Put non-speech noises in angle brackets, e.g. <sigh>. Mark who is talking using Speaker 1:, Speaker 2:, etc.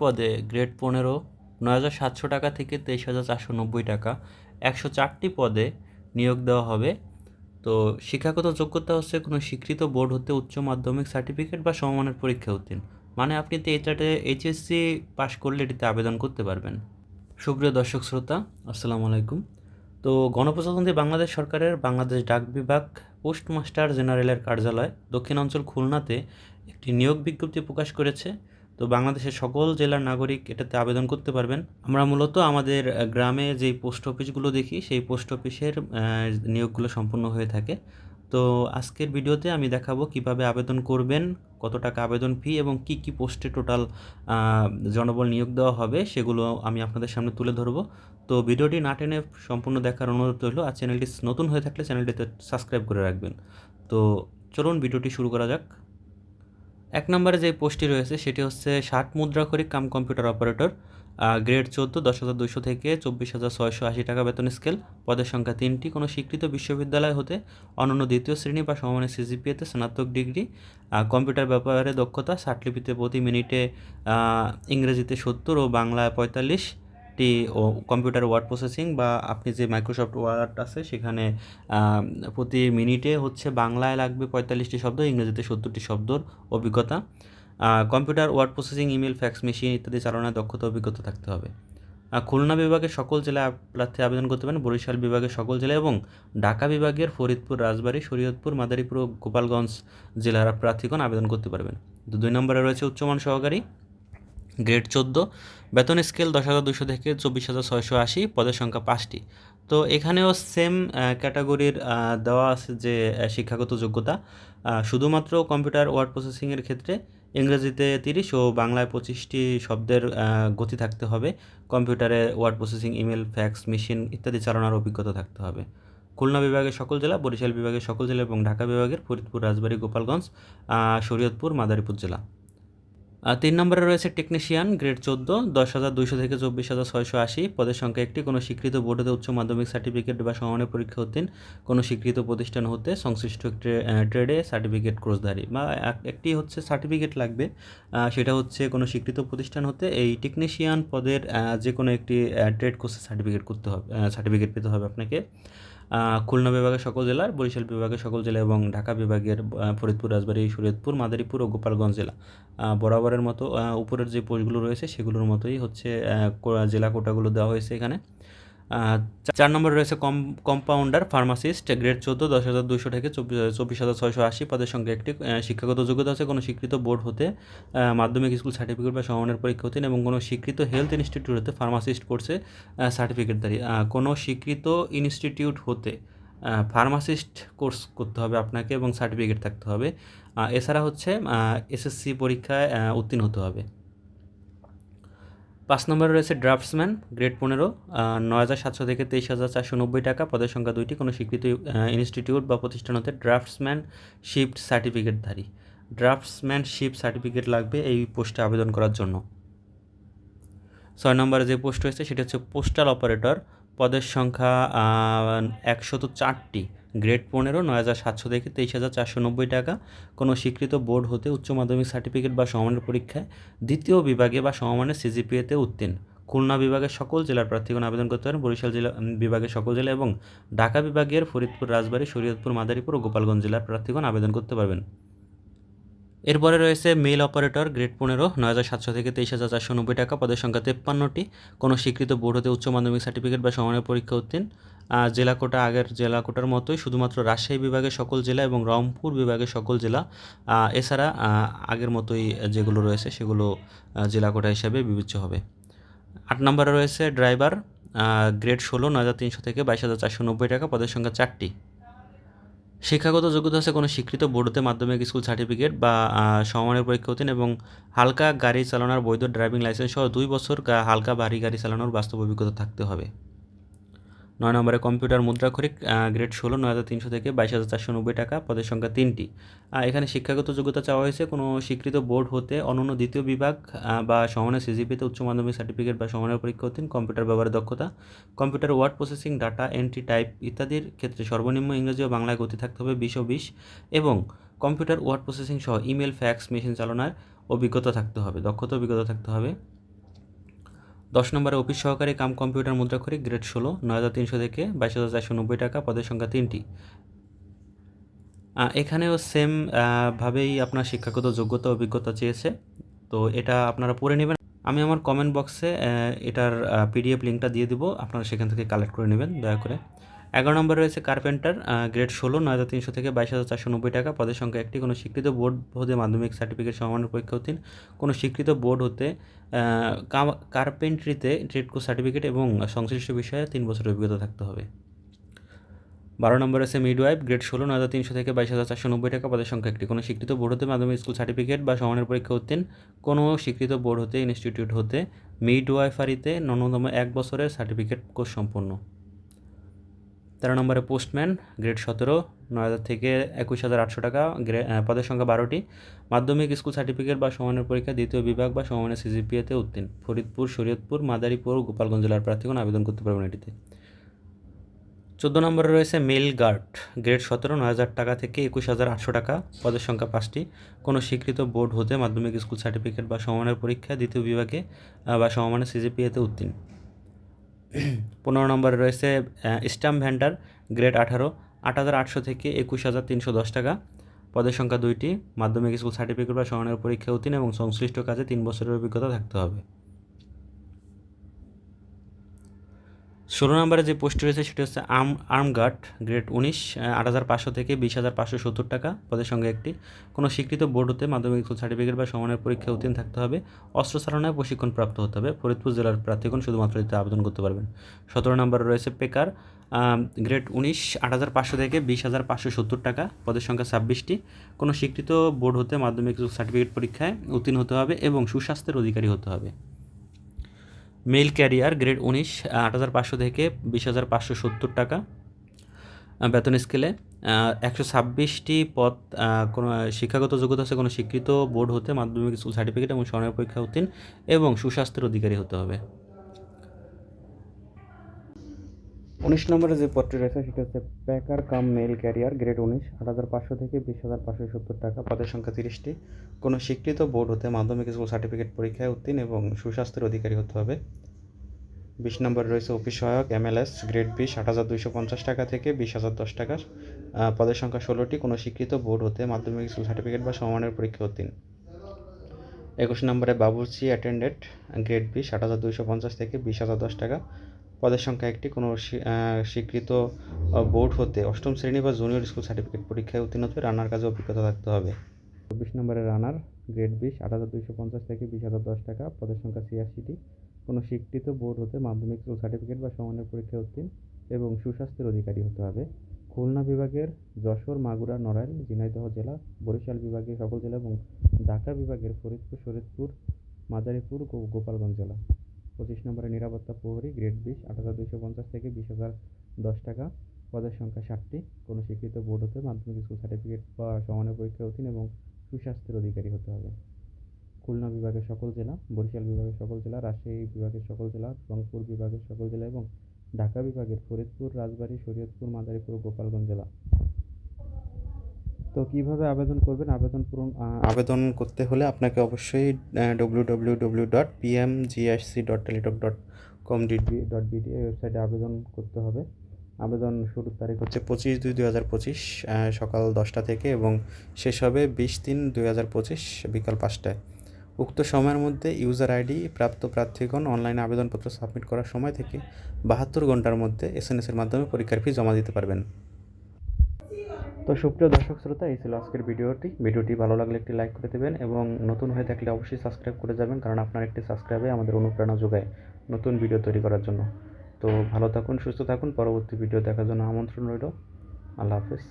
Speaker 1: পদে গ্রেড পনেরো, নয় হাজার সাতশো টাকা থেকে তেইশ হাজার চারশো নব্বই টাকা। একশো চারটি পদে নিয়োগ দেওয়া হবে। তো শিক্ষাগত যোগ্যতা হচ্ছে কোনো স্বীকৃত বোর্ড হতে উচ্চ মাধ্যমিক সার্টিফিকেট বা সমমানের পরীক্ষা উত্তীর্ণ। মানে আপনি তো এটাতে এইচএসসি পাশ করলে এটিতে আবেদন করতে পারবেন। সুপ্রিয় দর্শক শ্রোতা, আসসালামু আলাইকুম। তো গণপ্রজাতন্ত্রী বাংলাদেশ সরকারের বাংলাদেশ ডাক বিভাগ পোস্টমাস্টার জেনারেলের কার্যালয় দক্ষিণাঞ্চল খুলনাতে একটি নিয়োগ বিজ্ঞপ্তি প্রকাশ করেছে। তো বাংলাদেশের সকল জেলার নাগরিক এটাতে আবেদন করতে পারবেন। আমরা মূলত আমাদের গ্রামে যেই পোস্ট অফিসগুলো দেখি, সেই পোস্ট অফিসের নিয়োগগুলো সম্পূর্ণ হয়ে থাকে। তো আজকের ভিডিওতে আমি দেখাবো কীভাবে আবেদন করবেন, কত টাকা আবেদন ফি এবং কি কি পোস্টে টোটাল জনবল নিয়োগ দেওয়া হবে সেগুলো আমি আপনাদের সামনে তুলে ধরবো। তো ভিডিওটি না টেনে সম্পূর্ণ দেখার অনুরোধ রইল। আর চ্যানেলটি নতুন হয়ে থাকলে চ্যানেলটিতে সাবস্ক্রাইব করে রাখবেন। তো চলুন ভিডিওটি শুরু করা যাক। এক নম্বরে যে পোস্টটি রয়েছে, সেটি হচ্ছে ষাট মুদ্রাক্ষরিক কাম কম্পিউটার অপারেটর গ্রেড চোদ্দ, দশ হাজার দুইশো থেকে চব্বিশ হাজার ছয়শো আশি টাকা বেতন স্কেল। পদের সংখ্যা তিনটি। কোনো স্বীকৃত বিশ্ববিদ্যালয় হতে অনন্য দ্বিতীয় শ্রেণি বা সমানের সিজিপিএতে স্নাতক ডিগ্রি। কম্পিউটার ব্যাপারে দক্ষতা ষাটলিপিতে প্রতি মিনিটে ইংরেজিতে সত্তর ও বাংলায় পঁয়তাল্লিশটি ও, কম্পিউটার ওয়ার্ড প্রসেসিং বা আপনি যে মাইক্রোসফট ওয়ার্ড আছে সেখানে প্রতি মিনিটে হচ্ছে বাংলায় লাগবে পঁয়তাল্লিশটি শব্দ, ইংরেজিতে সত্তরটি শব্দর অভিজ্ঞতা। Computer word processing, email, fax, machine ইত্যাদি চালনায় দক্ষতা, অভিজ্ঞতা থাকতে হবে। খুলনা বিভাগের সকল জেলায় প্রার্থী আবেদন করতে পারেন। বরিশাল বিভাগের সকল জেলা এবং ঢাকা বিভাগের ফরিদপুর, রাজবাড়ী, শরীয়তপুর, মাদারীপুর ও গোপালগঞ্জ জেলার প্রার্থীগণ আবেদন করতে পারবেন। দুই নম্বরে রয়েছে উচ্চমান সহকারী। গ্রেড চোদ্দ, বেতন স্কেল দশ হাজার দুশো থেকে চব্বিশ হাজার ছয়শো আশি, পদের সংখ্যা পাঁচটি। তো এখানেও সেম ক্যাটাগরির দেওয়া আছে যে শিক্ষাগত যোগ্যতা। শুধুমাত্র কম্পিউটার ওয়ার্ড প্রসেসিংয়ের ক্ষেত্রে ইংরেজিতে তিরিশ ও বাংলায় পঁচিশটি শব্দের গতি থাকতে হবে। কম্পিউটারে word processing email fax machine ইত্যাদি চালানোর অভিজ্ঞতা থাকতে হবে। খুলনা বিভাগের সকল জেলা, বরিশাল বিভাগের সকল জেলা এবং ঢাকা বিভাগের ফরিদপুর, রাজবাড়ী, গোপালগঞ্জ শরীয়তপুর, মাদারীপুর জেলা। তিন নম্বরে রয়েছে টেকনিশিয়ান গ্রেড চোদ্দ, দশ হাজার দুইশো থেকে চব্বিশ হাজার ছয়শো আশি। পদের সংখ্যা একটি। কোনো স্বীকৃত বোর্ডেতে উচ্চ মাধ্যমিক সার্টিফিকেট বা সমানের পরীক্ষা উত্তীর্ণ কোনো স্বীকৃত প্রতিষ্ঠান হতে সংশ্লিষ্ট ট্রেডে সার্টিফিকেট কোর্সধারী বা এক- একটি হচ্ছে সার্টিফিকেট লাগবে। সেটা হচ্ছে কোনো স্বীকৃত প্রতিষ্ঠান হতে এই টেকনিশিয়ান পদের যে কোনো একটি ট্রেড কোর্সের সার্টিফিকেট করতে হবে সার্টিফিকেট পেতে হবে আপনাকে। খুলনা বিভাগের সকল জেলার, বরিশাল বিভাগের সকল জেলা এবং ঢাকা বিভাগের ফরিদপুর, রাজবাড়ী সুরেদপুর মাদারীপুর ও গোপালগঞ্জ জেলা। বরাবরের মতো উপরের যে পোস্টগুলো রয়েছে সেগুলোর মতোই হচ্ছে জেলা কোটাগুলো দেওয়া হয়েছে এখানে। চার নম্বরে রয়েছে কম কম্পাউন্ডার ফার্মাসিস্ট গ্রেড চোদ্দ, দশ হাজার দুইশো থেকে চব্বিশ হাজার ছয়শো আশি পদের সঙ্গে একটি শিক্ষাগত যোগ্যতা আছে, কোনো স্বীকৃত বোর্ড হতে মাধ্যমিক স্কুল সার্টিফিকেট বা সমানের পরীক্ষা হতেন এবং কোনো স্বীকৃত হেলথ ইনস্টিটিউট হতে ফার্মাসিস্ট কোর্সে সার্টিফিকেটধারী কোনো স্বীকৃত ইনস্টিটিউট হতে ফার্মাসিস্ট কোর্স করতে হবে আপনাকে এবং সার্টিফিকেট থাকতে হবে। এছাড়া হচ্ছে এসএসসি পরীক্ষায় উত্তীর্ণ হতে হবে। পাঁচ নম্বরে রয়েছে ড্রাফটসম্যান, গ্রেড পনেরো নয় হাজার সাতশো থেকে তেইশ হাজার চারশো নব্বই টাকা। পদের সংখ্যা দুইটি, কোনো স্বীকৃত ইনস্টিটিউট বা প্রতিষ্ঠান হতে ড্রাফটসম্যান শিফট সার্টিফিকেটধারী। ড্রাফটসম্যানশিপ সার্টিফিকেট লাগবে এই পোস্টে আবেদন করার জন্য। ছয় নম্বরে যে পোস্ট রয়েছে, সেটা হচ্ছে পোস্টাল অপারেটর। পদের সংখ্যা একশত চারটি। গ্রেড পনেরো, নয় হাজার সাতশো থেকে তেইশ হাজার চারশো নব্বই টাকা। কোনো স্বীকৃত বোর্ড হতে উচ্চ মাধ্যমিক সার্টিফিকেট বা সমমানের পরীক্ষায় দ্বিতীয় বিভাগে বা সমমানের সিজিপিএতে উত্তীর্ণ। খুলনা বিভাগের সকল জেলার প্রার্থীগণ আবেদন করতে পারেন। বরিশাল জেলা বিভাগের সকল জেলা এবং ঢাকা বিভাগের ফরিদপুর, রাজবাড়ী, শরীয়তপুর, মাদারীপুর ও গোপালগঞ্জ জেলার প্রার্থীগণ আবেদন করতে পারবেন। এরপরে রয়েছে মেল অপারেটর, গ্রেড পনেরো, নয় হাজার সাতশো থেকে তেইশ হাজার চারশো নব্বই টাকা। পদের সংখ্যা তেপ্পান্নটি। কোনো স্বীকৃত বোর্ড হতে উচ্চ মাধ্যমিক সার্টিফিকেট বা সমানের পরীক্ষা উত্তীর্ণ। জেলা কোটা আগের জেলা কোটার মতোই শুধুমাত্র রাজশাহী বিভাগের সকল জেলা এবং রংপুর বিভাগের সকল জেলা এছাড়া আগের মতোই যেগুলো রয়েছে সেগুলো জেলা কোটা হিসাবে বিবেচ্য হবে। আট নম্বরে রয়েছে ড্রাইভার গ্রেড ষোলো নয় হাজার তিনশো থেকে বাইশ হাজার চারশো নব্বই টাকা পদের সংখ্যা চারটি। শিক্ষাগত যোগ্যতা আছে কোনো স্বীকৃত বোর্ডতে মাধ্যমিক স্কুল সার্টিফিকেট বা আহ, সমমানের পরীক্ষা উত্তীর্ণ এবং হালকা গাড়ি চালানোর বৈধ ড্রাইভিং লাইসেন্স সহ দুই বছর হালকা ভারী গাড়ি চালানোর বাস্তব অভিজ্ঞতা থাকতে হবে। নয় নম্বরে কম্পিউটার মুদ্রাক্ষরিক গ্রেড ষোলো, নয় হাজার তিনশো থেকে বাইশ হাজার চারশো নব্বই টাকা, পদের সংখ্যা তিনটি। এখানে শিক্ষাগত যোগ্যতা চাওয়া হয়েছে কোনো স্বীকৃত বোর্ড হতে, অনন্য দ্বিতীয় বিভাগ বা সমানের সিজিপিতে উচ্চ মাধ্যমিক সার্টিফিকেট বা সমানের পরীক্ষা উত্তীর্ণ কম্পিউটার ব্যবহারের দক্ষতা, computer word processing, data entry type ইত্যাদির ক্ষেত্রে সর্বনিম্ন ইংরেজি ও বাংলায় গতি থাকতে হবে বিশ ও বিশ, এবং কম্পিউটার ওয়ার্ড প্রসেসিং সহ ইমেল, ফ্যাক্স, মেশিন চালনার অভিজ্ঞতা থাকতে হবে, দক্ষতা অভিজ্ঞতা থাকতে হবে। দশ নম্বরে অফিস সহকারে কাম কম্পিউটার মুদ্রাক্ষরিক গ্রেড ষোলো, নয় হাজার তিনশো থেকে বাইশ হাজার চারশো নব্বই টাকা, পদের সংখ্যা তিনটি। এখানেও সেম ভাবেই আপনার শিক্ষাগত যোগ্যতা, অভিজ্ঞতা চেয়েছে। তো এটা আপনারা পড়ে নেবেন। আমি আমার কমেন্ট বক্সে এটার পিডিএফ লিঙ্কটা দিয়ে দিব। আপনারা সেখান থেকে কালেক্ট করে নেবেন, দয়া করে। এগারো নম্বরে রয়েছে কার্পেন্টার গ্রেড ষোলো, নয় হাজার তিনশো থেকে বাইশ হাজার চারশো নব্বই টাকা। পদের সংখ্যা একটি, কোনো স্বীকৃত বোর্ড হতে মাধ্যমিক সার্টিফিকেট সমানের পরীক্ষা উত্তীর্ণ। কোনো স্বীকৃত বোর্ড হতে কার্পেন্ট্রিতে ট্রেড কোর্স সার্টিফিকেট এবং সংশ্লিষ্ট বিষয়ে তিন বছরের অভিজ্ঞতা থাকতে হবে। বারো নম্বর আছে মিডওয়াইফ গ্রেড ষোলো, নয় হাজার তিনশো থেকে বাইশ হাজার চারশো নব্বই টাকা। পদের সংখ্যা একটি, কোনো স্বীকৃত বোর্ড হতে মাধ্যমিক স্কুল সার্টিফিকেট বা সমানের পরীক্ষা উত্তীর্ণ। কোনো স্বীকৃত বোর্ড হতে ইনস্টিটিউট হতে মিডওয়াইফারিতে ন্যূনতম এক বছরের সার্টিফিকেট কোর্স সম্পন্ন। তেরো নম্বরে পোস্টম্যান, গ্রেড সতেরো, নয় হাজার থেকে একুশ হাজার আটশো টাকা পদের সংখ্যা বারোটি। মাধ্যমিক স্কুল সার্টিফিকেট বা সমানের পরীক্ষা, দ্বিতীয় বিভাগ বা সমানের সিজিপিএতে উত্তীর্ণ। ফরিদপুর, শরীয়তপুর, মাদারীপুর, গোপালগঞ্জ জেলার প্রার্থীগণ আবেদন করতে পারবেন এটিতে। চোদ্দ নম্বরে রয়েছে মেল গার্ড গ্রেড সতেরো, নয় হাজার টাকা থেকে একুশ হাজার আটশো টাকা, পদের সংখ্যা পাঁচটি। কোনো স্বীকৃত বোর্ড হতে মাধ্যমিক স্কুল সার্টিফিকেট বা সমানের পরীক্ষা, দ্বিতীয় বিভাগে বা সমানের সিজিপিএতে উত্তীর্ণ। <clears throat> পনেরো নম্বরে রয়েছে স্ট্যাম্প ভ্যান্ডার, গ্রেড আঠারো, আট হাজার আটশো থেকে একুশ হাজার তিনশো দশ টাকা। পদের সংখ্যা দুইটি, মাধ্যমিক স্কুল সার্টিফিকেট বা সমানের পরীক্ষা উত্তীর্ণ এবং সংশ্লিষ্ট কাজে তিন বছরের অভিজ্ঞতা থাকতে হবে। ষোলো নম্বরে যে পোস্ট রয়েছে সেটি হচ্ছে আর্ম আর্ম গার্ড গ্রেড উনিশ আট হাজার পাঁচশো থেকে বিশ হাজার পাঁচশো সত্তর টাকা পদের সঙ্গে একটি। কোনো স্বীকৃত বোর্ড হতে মাধ্যমিক স্কুল সার্টিফিকেট বা সমানের পরীক্ষা উত্তীর্ণ থাকতে হবে। অস্ত্র চালনায় প্রশিক্ষণ প্রাপ্ত হতে হবে। ফরিদপুর জেলার প্রার্থীগণ শুধুমাত্র এতে আবেদন করতে পারবেন। সতেরো নম্বরে রয়েছে পেকার গ্রেড উনিশ, আট হাজার পাঁচশো থেকে বিশ হাজার পাঁচশো সত্তর টাকা পদের সংখ্যা ছাব্বিশটি। কোনো স্বীকৃত বোর্ড হতে মাধ্যমিক স্কুল সার্টিফিকেট পরীক্ষায় উত্তীর্ণ হতে হবে এবং সুস্বাস্থ্যের অধিকারী হতে হবে। মেল ক্যারিয়ার গ্রেড উনিশ আট হাজার পাঁচশো থেকে বিশ হাজার পাঁচশো সত্তর টাকা বেতন স্কেলে একশো ছাব্বিশটি পদ কোনো, শিক্ষাগত যোগ্যতা আছে, কোনো স্বীকৃত বোর্ড হতে মাধ্যমিক স্কুল সার্টিফিকেট এবং স্বর্ণের পরীক্ষা উত্তীর্ণ এবং সুস্বাস্থ্যের অধিকারী হতে হবে। উনিশ নম্বরে যে পদটি রয়েছে সেটা হচ্ছে packer cum mail carrier grade উনিশ আট হাজার পাঁচশো থেকে বিশ হাজার পাঁচশো সত্তর টাকা। পদের সংখ্যা তিরিশটি। কোনো স্বীকৃত বোর্ড হতে মাধ্যমিক স্কুল সার্টিফিকেট পরীক্ষায় উত্তীর্ণ এবং সুস্বাস্থ্যের অধিকারী হতে হবে। বিশ নম্বরে রয়েছে অফিস সহায়ক এমএলএস গ্রেড বিশ আট হাজার দুইশো পঞ্চাশ টাকা থেকে বিশ হাজার দশ টাকা। আহ, পদের সংখ্যা ষোলোটি। কোনো স্বীকৃত বোর্ড হতে মাধ্যমিক স্কুল সার্টিফিকেট বা সমানের পরীক্ষা উত্তীর্ণ। একুশ নম্বরে বাবুর্চি অ্যাটেন্ডেন্ট গ্রেড বিশ আট হাজার দুইশো পঞ্চাশ থেকে বিশ হাজার দশ টাকা। পদের সংখ্যা একটি। কোনো স্বীকৃত বোর্ড হতে অষ্টম শ্রেণি বা জুনিয়র স্কুল সার্টিফিকেট পরীক্ষায় উত্তীর্ণ হতে রান্নার কাজে অভিজ্ঞতা থাকতে হবে। চব্বিশ নম্বরে রানার, গ্রেড বিশ, আট হাজার দুইশো পঞ্চাশ থেকে বিশ হাজার দশ টাকা, পদের সংখ্যা ছিয়াশিটি কোনো স্বীকৃত বোর্ড হতে মাধ্যমিক স্কুল সার্টিফিকেট বা সমানের পরীক্ষায় উত্তীর্ণ এবং সুস্বাস্থ্যের অধিকারী হতে হবে। খুলনা বিভাগের যশোর, মাগুরা, নড়াইল, ঝিনাইদহ জেলা, বরিশাল বিভাগের সকল জেলা এবং ঢাকা বিভাগের ফরিদপুর, শরীদপুর, মাদারীপুর গোপালগঞ্জ জেলা। পঁচিশ নম্বরে নিরাপত্তা প্রহরী গ্রেড বিশ, আট হাজার দুইশো পঞ্চাশ থেকে বিশ হাজার দশ টাকা। পদের সংখ্যা ষাটটি। কোনো স্বীকৃত বোর্ড হতে মাধ্যমিক স্কুল সার্টিফিকেট বা সমানের পরীক্ষায় উত্তীর্ণ এবং সুস্বাস্থ্যের অধিকারী হতে হবে। খুলনা বিভাগের সকল জেলা, বরিশাল বিভাগের সকল জেলা, রাজশাহী বিভাগের সকল জেলা, রংপুর বিভাগের সকল জেলা এবং ঢাকা বিভাগের ফরিদপুর, রাজবাড়ী, শরীয়তপুর, মাদারীপুর গোপালগঞ্জ জেলা। তো কীভাবে আবেদন করবেন? আবেদন পূরণ আবেদন করতে হলে আপনাকে অবশ্যই W W W dot dot Teletalk dot com dot ওয়েবসাইটে আবেদন করতে হবে। আবেদন শুরুর তারিখ হচ্ছে পঁচিশ দুই দুই হাজার পঁচিশ সকাল দশটা থেকে এবং শেষ হবে বিশ তিন দুই হাজার পঁচিশ, বিকাল পাঁচটায়। উক্ত সময়ের মধ্যে ইউজার আইডি, প্রাপ্ত প্রার্থীগণ অনলাইনে আবেদনপত্র সাবমিট করার সময় থেকে বাহাত্তর ঘণ্টার মধ্যে এসএনএসের মাধ্যমে পরীক্ষার ফি জমা দিতে পারবেন। তো সুপ্রিয় দর্শক শ্রোতা, এই ছিল আজকের ভিডিওটি। ভিডিওটি ভালো লাগলে একটি লাইক করে দেবেন এবং নতুন হয়ে থাকলে অবশ্যই সাবস্ক্রাইব করে যাবেন কারণ আপনার একটি সাবস্ক্রাইবে আমাদের অনুপ্রেরণা যোগায় নতুন ভিডিও তৈরি করার জন্য। তো ভালো থাকুন, সুস্থ থাকুন। পরবর্তী ভিডিও দেখার জন্য আমন্ত্রণ রইল। আল্লাহ হাফেজ।